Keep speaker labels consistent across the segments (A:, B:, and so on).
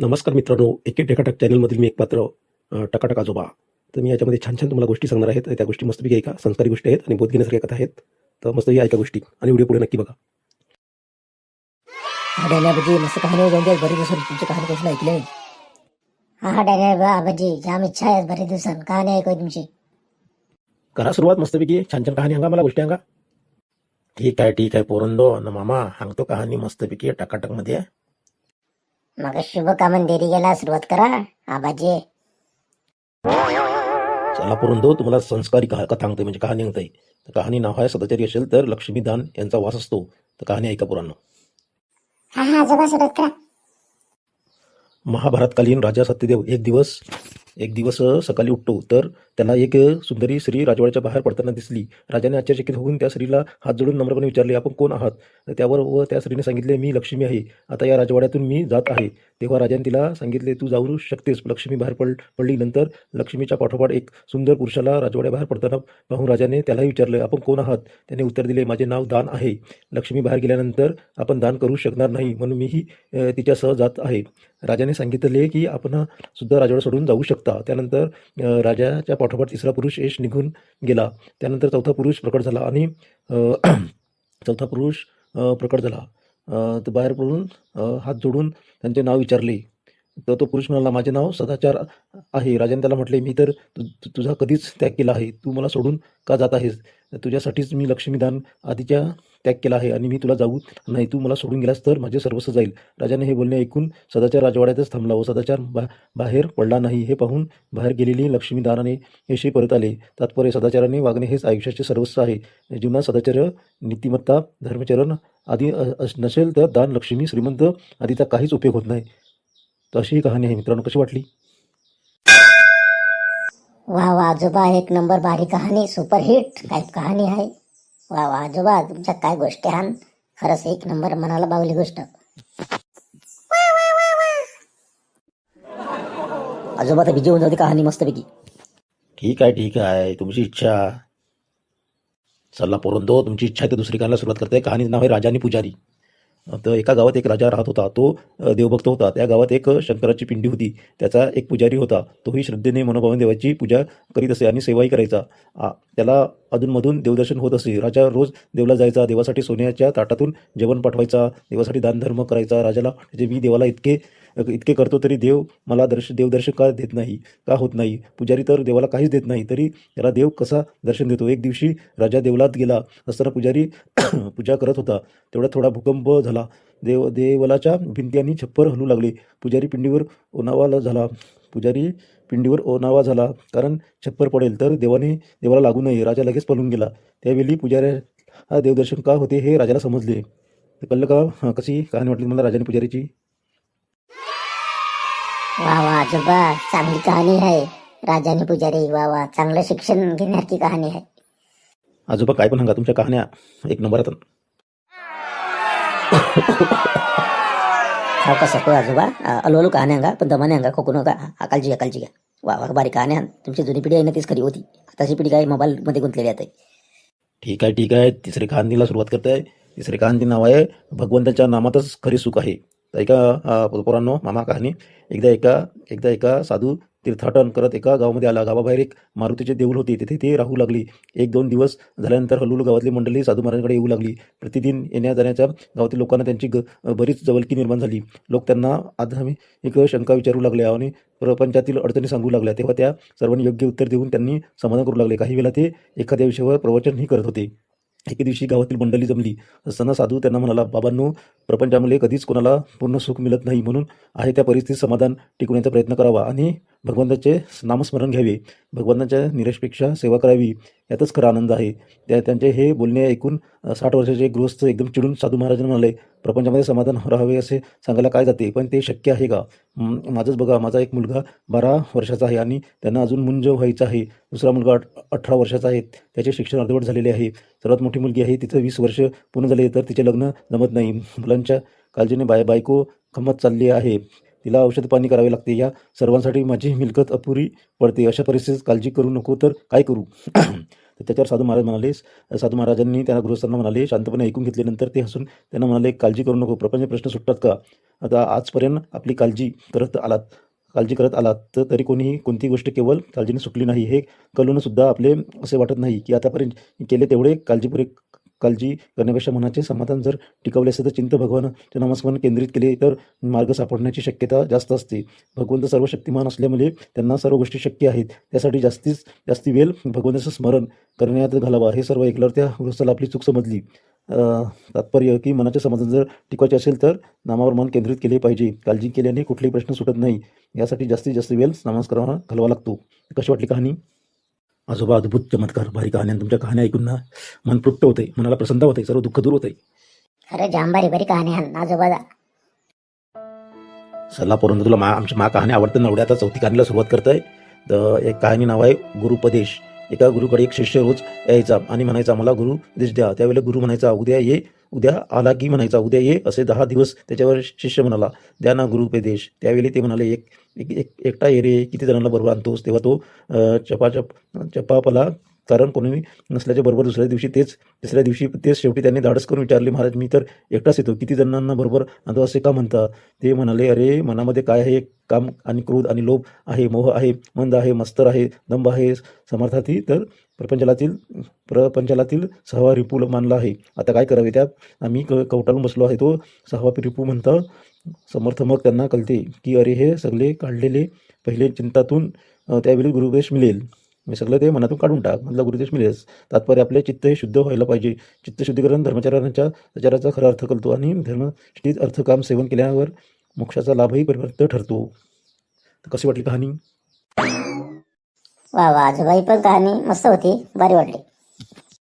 A: नमस्कार मित्रांनो एके टेकाटक चॅनलमधील मी एक पात्र टकाटक आजोबा. तर मी याच्यामध्ये छान छान तुम्हाला गोष्टी सांगणार आहेत त्या गोष्टी मस्तपैकी ऐका. संस्कारी गोष्टी आहेत आणि बोध घेण्यासारख्या कथा आहेत. तर मस्तपैकी ऐका गोष्टी आणि व्हिडिओ पुढे नक्की बघा.
B: हा मस्त कहाणी होऊन जाईल बरेच दिवसांनी तुमची कहाणी कशी ऐकली नाही
C: हा हा आबाजी जाम इच्छा आहे बरेच दिवसांत कहाणी ऐकू तुमची.
A: करा सुरुवात मस्तपैकी छान छान कहाणी सांगा मला गोष्टी सांगा. ठीक आहे ठीक आहे पोरंदो न मामा सांगतो कहाणी मस्तपैकी टकाटकमध्ये.
C: मग शुभ कामन देरी गेला सुरुवात करा आबाजी.
A: चला पोरंदो तुम्हाला संस्कारी कहा कथा सांगते म्हणजे कहाणी सांगते तर कहाणी नाव आहे सदाचारी असेल तर लक्ष्मीदान यांचा वास असतो. तर कहाणी ऐका पुराण
C: हा हा आजोबा सुरुवात करा.
A: महाभारतकालीन राजा सत्यदेव एक दिवस एक दिवस सकाळी उठतो. तर त्याला एक सुंदरी स्त्री राजवाड्याच्या बाहेर पडताना दिसली. राजाने आश्चर्यचकित होऊन त्या स्त्रीला हात जोडून नम्रपणे विचारले आपण कोण आहात? त्यावर व त्या स्त्रीने सांगितले मी लक्ष्मी आहे. आता या राजवाड्यातून मी जात आहे. तेव्हा राजाने तिला सांगितले तू जाऊ शकतेस. लक्ष्मी बाहेर पड पडली. नंतर लक्ष्मीच्या पाठोपाठ एक सुंदर पुरुषाला राजवाड्याबाहेर पडताना पाहून राजाने त्यालाही विचारले आपण कोण आहात? त्याने उत्तर दिले माझे नाव दान आहे. लक्ष्मी बाहेर गेल्यानंतर आपण दान करू शकणार नाही. म्हणून मीही तिच्यासह जात आहे. राजाने सांगितले की आपण सुद्धा राजवाडा सोडून जाऊ शकता. त्यानंतर राजाच्या पाठोपाठ तिसरा पुरुष यश निघून गेला. त्यानंतर चौथा पुरुष प्रकट झाला आणि चौथा पुरुष प्रकट झाला. तर बाहेर पडून हात जोडून त्यांचे नाव विचारले. तर तो पुरुष म्हणाला माझे नाव सदाचार आहे. राजाने त्याला म्हटले मी तर तु- तुझा कधीच त्याग केला आहे. तू मला सोडून का जात आहेस? तुझ्यासाठीच मी लक्ष्मीदान आधीच्या त्याग केला आहे आणि मी तुला जाऊ नाही. तू मला सोडून गेलास तर माझे सर्वस्व जाईल. राजाने हे बोलणे ऐकून सदाचार राजवाड्यातच थांबला व सदाचार बा बाहेर पडला नाही. हे पाहून बाहेर गेलेली लक्ष्मीदानाने यशी परत आले. तात्पर्य सदाचाराने वागणे हेच आयुष्याचे सर्वस्व आहे. जीवनात सदाचार्य नीतिमत्ता धर्मचरण आदी अस- नसेल तर दान लक्ष्मी श्रीमंत आदीचा काहीच उपयोग होत नाही. तर अशी ही कहाणी आहे मित्रांनो. कशी वाटली?
C: वा वा आजोबा एक नंबर भारी कहाणी सुपर हिट काय कहाणी आहे. वा वा आजोबा तुमच्या काय गोष्टी आहात खरंच एक नंबर मनाला बावली गोष्ट.
B: आजोबा तर बिजी होऊन जाते कहाणी मस्तपैकी.
A: ठीक आहे ठीक आहे. तुमची इच्छा. चला पोरंतो तुमची इच्छा आहे तर दुसरी कहाणीला सुरुवात करते. कहाणीचं नाव आहे राजा आणि पुजारी. तर एका गावात एक राजा राहत होता. तो देवभक्त होता. त्या गावात एक शंकराची पिंडी होती. त्याचा एक पुजारी होता. तोही श्रद्धेने मनोभावन देवाची पूजा करीत असे आणि सेवाही करायचा. आ, त्याला अधूनमधून देवदर्शन होत असे. राजा रोज देवला जायचा. देवासाठी सोन्याच्या ताटातून जेवण पाठवायचा. देवासाठी दानधर्म करायचा. राजाला म्हणजे मी देवाला इतके इतके करतो तरी देव मला दर्श देवदर्शन का देत नाही? का होत नाही? पुजारी तर देवाला काहीच देत नाही. तरी त्याला देव कसा दर्शन देतो? एक दिवशी राजा देवलात गेला. असताना पुजारी पूजा करत होता. तेवढा थोडा भूकंप झाला. देव देवलाच्या भिंती आणि छप्पर हलू लागले. पुजारी पिंडीवर ओनावाला झाला. पुजारी पिंडीवर ओनावा झाला. कारण छप्पर पडेल तर देवाने देवाला लागू नये. राजा लगेच पळून गेला. त्यावेळी पुजाऱ्या हा देवदर्शन का होते? हे राजाला समजले. कळलं का कशी कहाणी वाटली मला राजाने पुजारीची?
C: वा वा आजोबा चांगली कहाणी आहे. राजाने पुजारी वा वा चांगलं शिक्षण घेण्याची कहाणी आहे.
A: आजोबा काय पण सांगा तुमच्या कहाण्या एक नंबरात
B: हा का सको आजोबा? अलू कहाणी अंगा पण दमाने अंगा खोकू नका हा काळजी घ्या. वा वा बारी कहाणी आण तुमची जुनी पिढी आहे ना तीच खरी होती. आताची पिढी काय मोबाईलमध्ये गुंतलेली आहे
A: ठीक आहे ठीक आहे. तिसरी कहाणीला सुरुवात करत आहे तिसरी कहाणी नाव आहे भगवंताच्या नामातच खरी सुख आहे. तर एका पोरांनो मामा कहाणी. एकदा एका एकदा एका साधू तीर्थाटन करत एका गावामध्ये आला. गावाबाहेर एक मारुतीचे देऊळ होते. तिथे ते राहू लागली. एक दोन दिवस झाल्यानंतर हळूहळू गावातली मंडळी साधू महाराजांकडे येऊ लागली. प्रतिदिन येण्या जाण्याच्या गावातील लोकांना त्यांची ग बरीच जवळकी निर्माण झाली. लोक त्यांना आधामी एक शंका विचारू लागल्या आणि प्रपंचातील अडचणी सांगू लागल्या. तेव्हा त्या सर्वांनी योग्य उत्तर देऊन त्यांनी समाधान करू लागले. काही वेळा ते एखाद्या विषयावर प्रवचनही करत होते. एके दिवशी गावातील मंडळी जमली. असताना साधू त्यांना म्हणाला बाबांनो प्रपंचामध्ये कधीच कोणाला पूर्ण सुख मिळत नाही. म्हणून आहे त्या परिस्थितीत समाधान टिकवण्याचा प्रयत्न करावा आणि भगवंताचे नामस्मरण घ्यावे. भगवंताच्या निरशपेक्षा सेवा करावी. यातच खरा आनंद आहे. त्या त्यांचे हे बोलणे ऐकून साठ वर्षाचे गृहस्थ एकदम चिडून साधू महाराजांना म्हणाले प्रपंचामध्ये समाधान राहावे असे सांगायला काय जाते? पण ते शक्य आहे का? माझंच बघा माझा एक मुलगा बारा वर्षाचा आहे आणि त्यांना अजून मुंज व्हायचं आहे. दुसरा मुलगा अठ अठरा वर्षाचा आहे. त्याचे शिक्षण अर्धवट झालेले आहे. सर्वात मोठी मुलगी आहे तिचं वीस वर्ष पूर्ण झाले तर तिचे लग्न जमत नाही. मुलांच्या काळजीने बाय बायको खमत चालली आहे. तिला औषध पाणी करावे लागते. या सर्वांसाठी माझी मिलकत अपुरी पडते. अशा परिस्थितीत काळजी करू नको तर काय करू? तर त्याच्यावर साधू महाराज म्हणाले साधू महाराजांनी त्यांना गृहस्थांना म्हणाले शांतपणे ऐकून घेतल्यानंतर ते हसून त्यांना म्हणाले काळजी करू नको प्रपंच प्रश्न सुटतात का? आता आजपर्यंत आपली काळजी करत आलात काळजी करत आलात तर तरी कोणीही कोणती गोष्ट केवळ काळजीने सुटली नाही. हे कळूनसुद्धा आपले असे वाटत नाही की आतापर्यंत केले तेवढे काळजीपूर्वक काळजी करण्यापेक्षा मनाचे समाधान जर टिकवले असेल तर चिंत भगवानचे नामस्मरण केंद्रित केले तर मार्ग सापडण्याची शक्यता जास्त असते. भगवंत सर्व शक्तिमान असल्यामुळे त्यांना सर्व गोष्टी शक्य आहेत. त्यासाठी जास्तीत जास्ती वेळ भगवंताचं स्मरण करण्यात घालावा. हे सर्व ऐकल्यावर त्या गृहस्थाला आपली चूक समजली. तात्पर्य की मनाचे समाधान जर टिकवायचे असेल तर नामावर मन केंद्रित केले पाहिजे. काळजी केल्याने कुठलेही प्रश्न सुटत नाही. यासाठी जास्तीत जास्त वेळ नमस्कारावर घालवा लागतो. कशी वाटली कहाणी? आजोबा अद्भुत चमत्कार भारी कहाण्या तुमच्या कहाण्या ऐकून ना मन तृप्त होते मनाला प्रसन्न होते सर्व दुःख दूर होते
C: खरं जाम भारी भारी कहाणी आजोबा
A: सल्ला परंतु तुला मा आमच्या मा कहाणी आवडतं एवढ्या आता चौथी कहाणीला सुरुवात करताय. तर एक कहाणी नाव आहे गुरुपदेश एका गुरुकडे एक शिष्य रोज यायचा आणि म्हणायचा मला गुरु उपदेश द्या. त्यावेळेला गुरु म्हणायचा उद्या ये उद्या आला की म्हणायचा उद्या ये असे दहा दिवस त्याच्यावर शिष्य म्हणाला द्या ना गुरुपदेश त्यावेळी ते म्हणाले एक एक एक एकटा ये रे किती जणांना बरोबर आणतोस? तेव्हा तो चपाचप चपापला कारण कोणी नसल्याच्या बरोबर दुसऱ्या दिवशी तेच तिसऱ्या दिवशी तेच शेवटी त्यांनी धाडस करून विचारले महाराज मी तर एकटाच येतो किती जणांना बरोबर आणतो असे का म्हणता? ते म्हणाले अरे मनामध्ये काय आहे काम आणि क्रोध आणि लोभ आहे मोह आहे मंद आहे मस्तर आहे दंभ आहे. समर्थाती तर प्रपंचलातील प्रपंचलातील सहावा रिपू मानला आहे. आता काय करावे त्यात? आम्ही क कवटाळून बसलो आहे. तो सहावा रिपू म्हणता समर्थ मग त्यांना कळते की अरे हे सगळे काढलेले पहिले चिंतातून त्यावेळी गुरुदेश मिळेल. मी सगळं ते मनातून काढून टाक. म्हटलं गुरुदेश मिळेल तात्पर्य आपले चित्त हे शुद्ध व्हायला पाहिजे. चित्तशुद्धीकरण धर्मचरणाच्या प्रचाराचा खरा अर्थ कळतो आणि धर्मष्ठीत अर्थकाम सेवन केल्यावर मोक्षाचा लाभही परिवर्त ठरतो. तर कशी वाटली कहाणी?
C: वा वा पण कहाणी मस्त होती. भारी वाटली.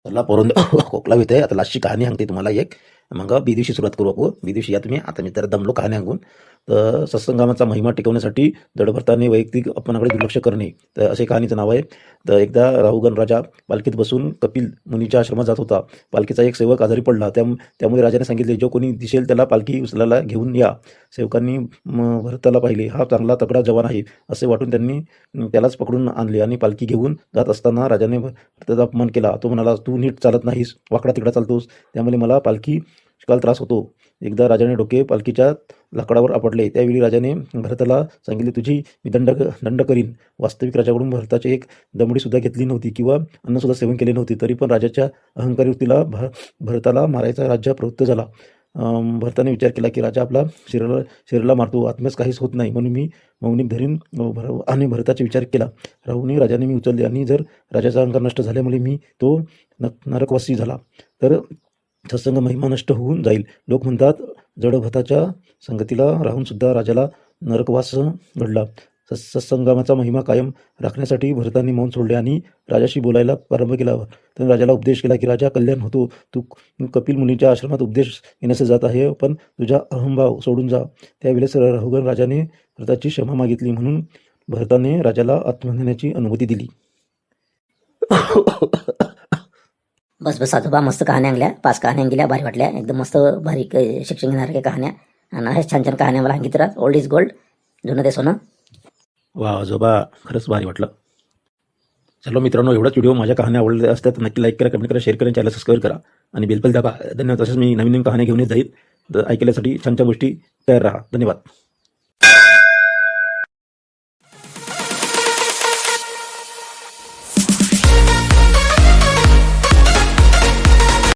A: चला पोरून खोकला येत आहे आता लास्टची कहाणी सांगते तुम्हाला एक. मग बी दिवशी सुरुवात करू आपण. बी दिवशी या तुम्ही. आता मी तर दमलो कहाणी अंगून तर सत्संगामाचा महिमा टिकवण्यासाठी दडभरताने वैयक्तिक अपनाकडे दुर्लक्ष करणे. तर असे कहाणीचं नाव आहे. तर एकदा राहुगण राजा पालखीत बसून कपिल मुनीच्या आश्रमात जात होता. पालखीचा एक सेवक आजारी पडला. त्या त्यामुळे राजाने सांगितले जो कोणी दिसेल त्याला पालखी उचलायला घेऊन या. सेवकांनी म, भरताला पाहिले. हा चांगला तगडा जवान आहे. असे वाटून त्यांनी त्यालाच पकडून आणले आणि पालखी घेऊन जात असताना राजाने त्याचा अपमान केला. तो म्हणाला तू नीट चालत नाहीस. वाकडा तिकडा चालतोस. त्यामुळे मला पालखी शिकायला त्रास होतो. एकदा राजाने डोके पालखीच्या लाकडावर आपटले. त्यावेळी राजाने भरताला सांगितले तुझी मी दंड दंड करीन. वास्तविक राजाकडून भरताची एक दमडीसुद्धा घेतली नव्हती किंवा अन्नसुद्धा सेवन केले नव्हते. तरी पण राजाच्या अहंकारी वृत्तीला भर भरताला मारायचा राज्य प्रवृत्त झाला. भरताने विचार केला की राजा आपला शरीराला शरीराला मारतो. आत्म्यास काहीच होत नाही. म्हणून मी मौनिक धरीन भर आणि भरताचा विचार केला. राहूनही राजाने मी उचलले आणि जर राजाचा अहंकार नष्ट झाल्यामुळे मी तो न नरकवासी झाला. तर सत्संग महिमा नष्ट होऊन जाईल. लोक म्हणतात जडभताच्या संगतीला राहून सुद्धा राजाला नरकवास घडला. सत्संगामाचा महिमा कायम राखण्यासाठी भरतांनी मौन सोडले आणि राजाशी बोलायला प्रारंभ केला. त्याने राजाला उपदेश केला की राजा कल्याण होतो. तू कपिल मुनीच्या आश्रमात उपदेश घेण्यास जात आहे पण तुझा अहंभाव सोडून जा. त्यावेळेस राहुगण राजाने भरताची क्षमा मागितली म्हणून भरताने राजाला आत्मज्ञानाची अनुमती दिली.
B: बस बस आजोबा मस्त कहाण्या आणल्या. पाच कहाण्या गेल्या भारी वाटल्या. एकदम मस्त भारी शिक्षण घेणाऱ्या कहाण्या. आणि अशाच छान छान कहाण्या मला सांगित राहत ओल्ड इज गोल्ड जुनं ते सोनं.
A: वा आजोबा खरंच भारी वाटलं. चलो मित्रांनो एवढाच व्हिडिओ माझ्या कहाण्या आवडल्या असतात तर नक्की लाईक करा कमेंट करा शेअर करा चॅनल सबस्क्राईब करा. आणि बेलपल दाबा. धन्यवाद तसेच मी नवीन नवीन कहाण्या घेऊन येत जाईल. तर ऐकल्यासाठी छान छान गोष्टी तयार राहा. धन्यवाद.